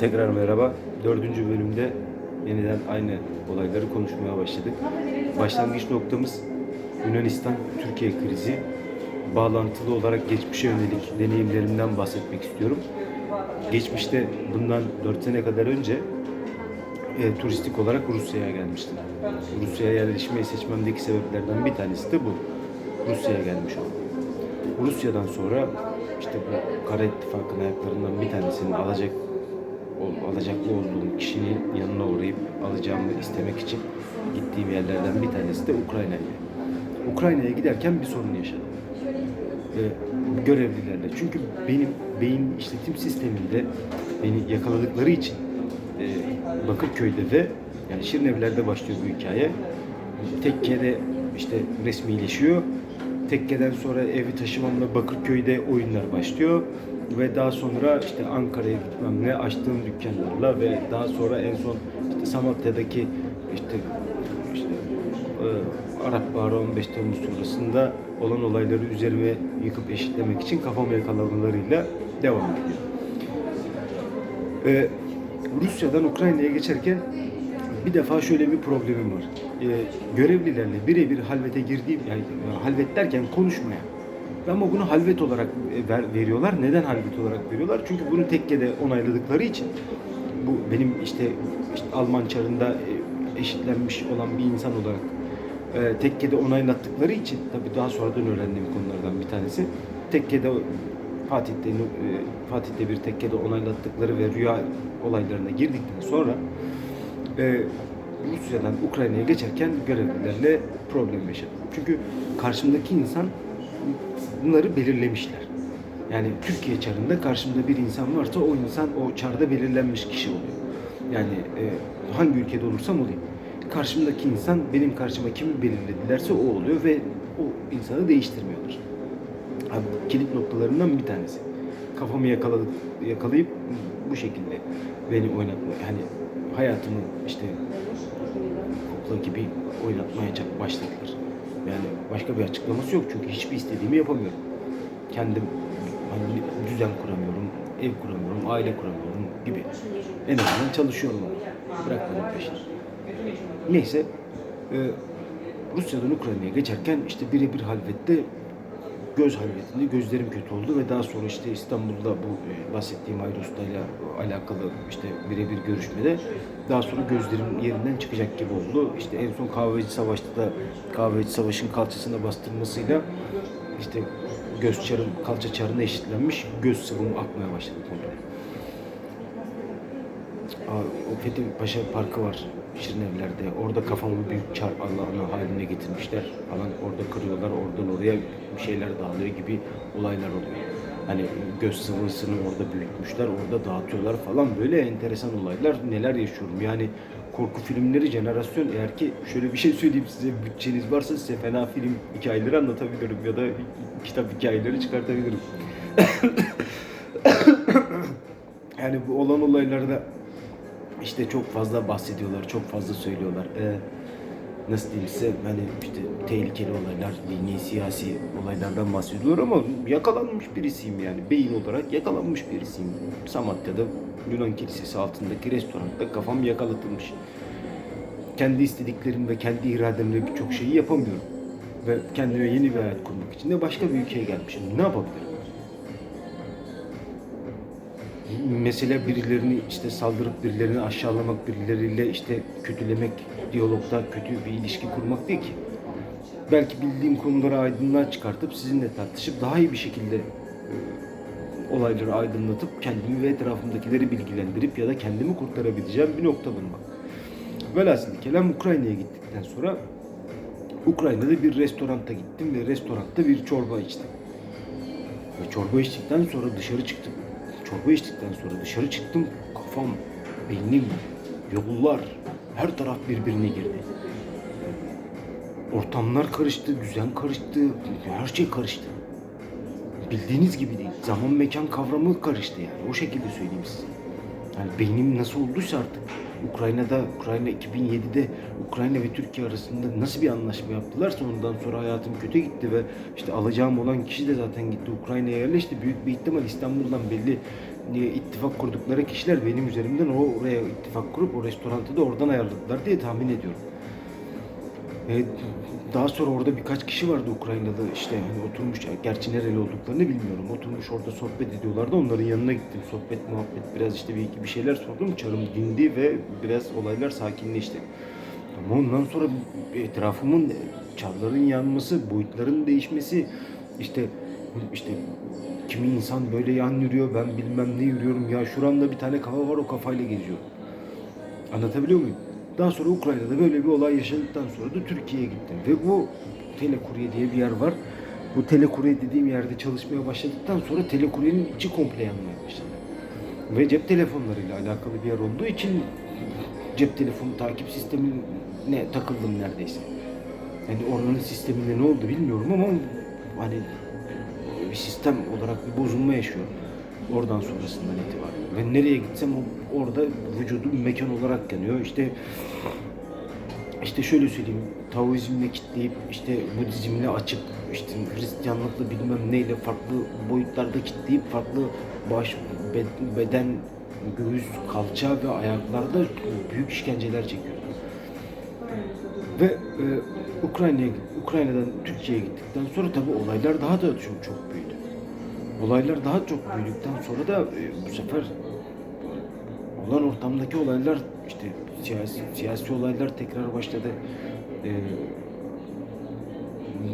Tekrar merhaba. Dördüncü bölümde yeniden aynı olayları konuşmaya başladık. Başlangıç noktamız Yunanistan-Türkiye krizi. Bağlantılı olarak geçmişe yönelik deneyimlerimden bahsetmek istiyorum. Geçmişte bundan 4 sene kadar önce e, turistik olarak Rusya'ya gelmiştim. Rusya'ya yerleşmeyi seçmemdeki sebeplerden bir tanesi de bu. Rusya'ya gelmiş oldum. Rusya'dan sonra işte bu Kara İttifakı'nın ayaklarından bir tanesini alacak alacaklı olduğum kişinin yanına uğrayıp alacağımı istemek için gittiğim yerlerden bir tanesi de Ukrayna'ydı. Ukrayna'ya giderken bir sorun yaşadım. Ee, görevlilerle. Çünkü benim beyin işletim sisteminde beni yakaladıkları için e, Bakırköy'de ve yani Şirinevler'de başlıyor bu hikaye. Tekke'de işte resmileşiyor. Tekke'den sonra evi taşımamla Bakırköy'de oyunlar başlıyor. Ve daha sonra işte Ankara'ya gitmemle açtığım dükkanlarla ve daha sonra en son işte Samatya'daki işte işte e, Arap Baharı 15 Temmuz sonrasında olan olayları üzerime yıkıp eşitlemek için kafamı yakalamalarıyla devam ediyor. Ee, Rusya'dan Ukrayna'ya geçerken bir defa şöyle bir problemim var. Ee, görevlilerle birebir halvete girdiğim, yani e, halvet derken konuşmaya. Ama bunu halvet olarak e, ver- veriyorlar. Neden halvet olarak veriyorlar? Çünkü bunu tekkede onayladıkları için bu benim işte, işte Alman çarında e, eşitlenmiş olan bir insan olarak e, tekkede onaylattıkları için tabii daha sonradan öğrendiğim konulardan bir tanesi. Tekkede Fatih'te Fatih'te bir tekkede onaylattıkları ve rüya olaylarına girdikten sonra e, Rusya'dan Ukrayna'ya geçerken görevlilerle problem yaşadım. Çünkü karşımdaki insan bunları belirlemişler. Yani Türkiye çarında karşımda bir insan varsa o insan o çarda belirlenmiş kişi oluyor. Yani e, hangi ülkede olursam olayım. Karşımdaki insan benim karşıma kimi belirledilerse o oluyor ve o insanı değiştirmiyorlar. Abi, kilit noktalarından bir tanesi. Kafamı yakaladık, yakalayıp bu şekilde beni oynatma, hani hayatımı işte kukla gibi oynatmaya başladılar. Yani başka bir açıklaması yok çünkü hiçbir istediğimi yapamıyorum. Kendim hani düzen kuramıyorum, ev kuramıyorum, aile kuramıyorum gibi. En azından çalışıyorum ama bırakmadım peşini. Neyse, e, Rusya'dan Ukrayna'ya geçerken işte birebir halvette göz halvetinde gözlerim kötü oldu ve daha sonra işte İstanbul'da bu e, bahsettiğim Hayri Usta'yla alakalı işte birebir görüşmede daha sonra gözlerim yerinden çıkacak gibi oldu. İşte en son kahveci savaşta da kahveci savaşın kalçasına bastırmasıyla işte göz çarım kalça çarına eşitlenmiş göz sıvım akmaya başladı komple. Aa, o Fethi Paşa Parkı var Şirinevler'de. Orada kafamı büyük çar Allah'ına haline getirmişler falan. Orada kırıyorlar, oradan oraya bir şeyler dağılıyor gibi olaylar oluyor. Hani göz sıvısını orada büyütmüşler, orada dağıtıyorlar falan. Böyle enteresan olaylar. Neler yaşıyorum yani korku filmleri jenerasyon eğer ki şöyle bir şey söyleyeyim size bütçeniz varsa size fena film hikayeleri anlatabilirim ya da kitap hikayeleri çıkartabilirim. yani bu olan olaylarda işte çok fazla bahsediyorlar, çok fazla söylüyorlar. Ee, nasıl diyeyim size hani işte tehlikeli olaylar, dini, siyasi olaylardan bahsediyorlar ama yakalanmış birisiyim yani. Beyin olarak yakalanmış birisiyim. Samatya'da Yunan Kilisesi altındaki restoranda kafam yakalatılmış. Kendi istediklerim ve kendi irademle birçok şeyi yapamıyorum. Ve kendime yeni bir hayat kurmak için de başka bir ülkeye gelmişim. Ne yapabilirim? Mesele birilerini işte saldırıp birilerini aşağılamak, birileriyle işte kötülemek, diyalogda kötü bir ilişki kurmak değil ki. Belki bildiğim konuları aydınlığa çıkartıp sizinle tartışıp daha iyi bir şekilde e, olayları aydınlatıp kendimi ve etrafımdakileri bilgilendirip ya da kendimi kurtarabileceğim bir nokta bulmak. Velhasıl kelam Ukrayna'ya gittikten sonra Ukrayna'da bir restoranta gittim ve restoranda bir çorba içtim. Ve çorba içtikten sonra dışarı çıktım. Çorba içtikten sonra dışarı çıktım. Kafam, beynim, yollar, her taraf birbirine girdi. Ortamlar karıştı, düzen karıştı, her şey karıştı. Bildiğiniz gibi değil. Zaman mekan kavramı karıştı yani. O şekilde söyleyeyim size. Yani beynim nasıl olduysa artık. Ukrayna'da, Ukrayna 2007'de Ukrayna ve Türkiye arasında nasıl bir anlaşma yaptılarsa ondan sonra hayatım kötü gitti ve işte alacağım olan kişi de zaten gitti Ukrayna'ya yerleşti. Büyük bir ihtimal İstanbul'dan belli e, ittifak kurdukları kişiler benim üzerimden o oraya ittifak kurup o restorantı da oradan ayarladılar diye tahmin ediyorum. Ve daha sonra orada birkaç kişi vardı Ukraynalı işte hani oturmuş gerçi nereli olduklarını bilmiyorum. Oturmuş orada sohbet ediyorlardı. Onların yanına gittim. Sohbet muhabbet biraz işte bir iki bir şeyler sordum. Çarım dindi ve biraz olaylar sakinleşti. Ama ondan sonra etrafımın çarların yanması, boyutların değişmesi işte işte kimi insan böyle yan yürüyor, ben bilmem ne yürüyorum. Ya şuramda bir tane kafa var o kafayla geziyorum. Anlatabiliyor muyum? Daha sonra Ukrayna'da böyle bir olay yaşadıktan sonra da Türkiye'ye gittim. Ve bu Telekurye diye bir yer var. Bu Telekurye dediğim yerde çalışmaya başladıktan sonra Telekurye'nin içi komple yanmaya başladı. Ve cep telefonlarıyla alakalı bir yer olduğu için cep telefonu takip sistemine takıldım neredeyse. Yani oranın sisteminde ne oldu bilmiyorum ama hani bir sistem olarak bir bozulma yaşıyorum. Oradan sonrasından itibaren. Ve nereye gitsem orada vücudum mekan olarak yanıyor. İşte işte şöyle söyleyeyim. Taoizmle kitleyip işte Budizmle açıp işte Hristiyanlıkla bilmem neyle farklı boyutlarda kitleyip farklı baş bed- beden göğüs, kalça ve ayaklarda büyük işkenceler çekiyorum. Ve e, Ukrayna'ya Ukrayna'dan Türkiye'ye gittikten sonra tabii olaylar daha da çok çok büyüdü. Olaylar daha çok büyüdükten sonra da e, bu sefer olan ortamdaki olaylar işte siyasi, siyasi olaylar tekrar başladı. E,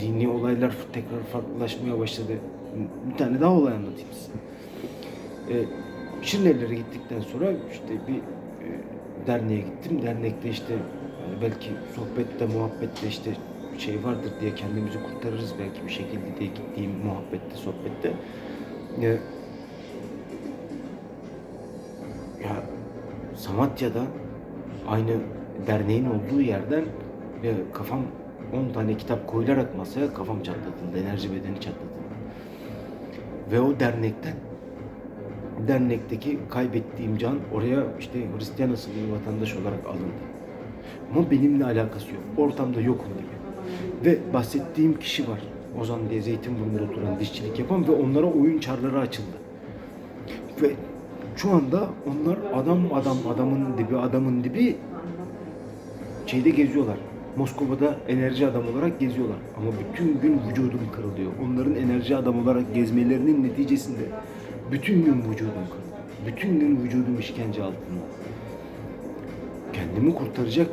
dini olaylar tekrar farklılaşmaya başladı. Bir tane daha olay anlatayım size. E, Şirinevlere gittikten sonra işte bir e, derneğe gittim. Dernekte işte belki sohbette, muhabbette işte şey vardır diye kendimizi kurtarırız belki bir şekilde diye gittiğim muhabbette, sohbette. E, ya Samatya'da aynı derneğin olduğu yerden e, kafam 10 tane kitap koyularak masaya kafam çatlatıldı. Enerji bedeni çatlatıldı. Ve o dernekten dernekteki kaybettiğim can oraya işte Hristiyan asıllı bir vatandaş olarak alındı. Ama benimle alakası yok. Ortamda yokum gibi. Ve bahsettiğim kişi var. Ozan diye Zeytinburnu'nda oturan dişçilik yapan ve onlara oyun çarları açıldı. Ve şu anda onlar adam adam adamın dibi adamın dibi şeyde geziyorlar. Moskova'da enerji adam olarak geziyorlar. Ama bütün gün vücudum kırılıyor. Onların enerji adam olarak gezmelerinin neticesinde bütün gün vücudum kırılıyor. Bütün gün vücudum işkence altında. Kendimi kurtaracak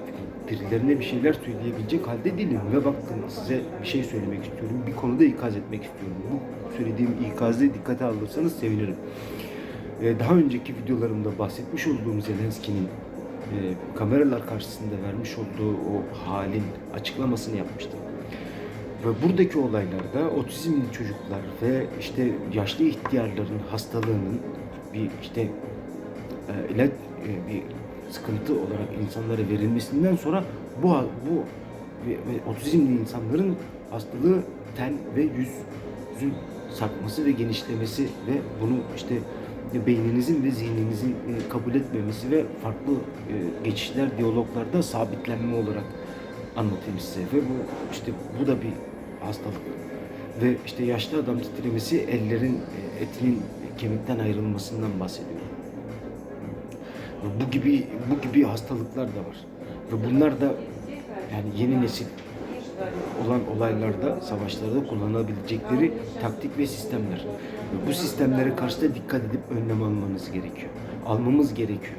birilerine bir şeyler söyleyebilecek halde değilim. Ve bakın size bir şey söylemek istiyorum. Bir konuda ikaz etmek istiyorum. Bu söylediğim ikazı dikkate alırsanız sevinirim. Ee, daha önceki videolarımda bahsetmiş olduğum Zelenski'nin e, kameralar karşısında vermiş olduğu o halin açıklamasını yapmıştım. Ve buradaki olaylarda otizmli çocuklar ve işte yaşlı ihtiyarların hastalığının bir işte e, ilaç e, bir sıkıntı olarak insanlara verilmesinden sonra bu bu ve, ve otizmli insanların hastalığı ten ve yüzün sarkması ve genişlemesi ve bunu işte beyninizin ve zihninizin e, kabul etmemesi ve farklı e, geçişler, diyaloglarda sabitlenme olarak anlatayım size. Ve bu işte bu da bir hastalık. Ve işte yaşlı adam titremesi ellerin e, etinin kemikten ayrılmasından bahsediyor. Bu gibi bu gibi hastalıklar da var. Ve bunlar da yani yeni nesil olan olaylarda, savaşlarda kullanabilecekleri taktik ve sistemler. Ve bu sistemlere karşı da dikkat edip önlem almanız gerekiyor. Almamız gerekiyor.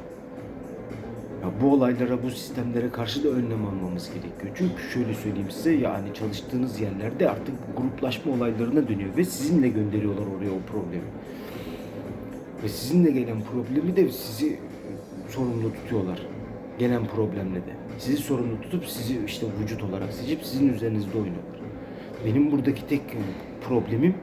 Ya bu olaylara, bu sistemlere karşı da önlem almamız gerekiyor. Çünkü şöyle söyleyeyim size yani çalıştığınız yerlerde artık gruplaşma olaylarına dönüyor ve sizinle gönderiyorlar oraya o problemi. Ve sizinle gelen problemi de sizi sorumlu tutuyorlar. Gelen problemle de. Sizi sorumlu tutup sizi işte vücut olarak seçip sizin üzerinizde oynuyorlar. Benim buradaki tek problemim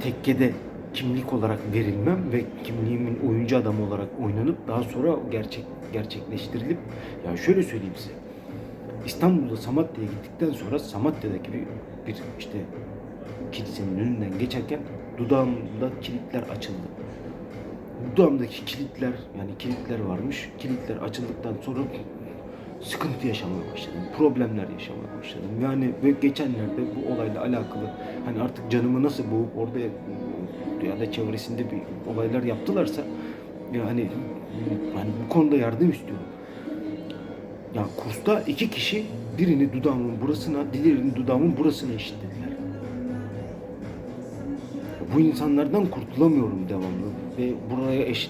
tekkede kimlik olarak verilmem ve kimliğimin oyuncu adam olarak oynanıp daha sonra gerçek gerçekleştirilip ya şöyle söyleyeyim size. İstanbul'da Samatya'ya gittikten sonra Samatya'daki bir, bir işte kilisenin önünden geçerken dudağımda kilitler açıldı. Dudağımdaki kilitler yani kilitler varmış. Kilitler açıldıktan sonra sıkıntı yaşamaya başladım. Problemler yaşamaya başladım. Yani ve geçenlerde bu olayla alakalı hani artık canımı nasıl boğup orada yani da çevresinde bir olaylar yaptılarsa yani ben bu konuda yardım istiyorum. Ya kursta iki kişi birini dudağımın burasına, diğerini dudağımın burasına eşitlediler. Bu insanlardan kurtulamıyorum devamlı ve buraya eşit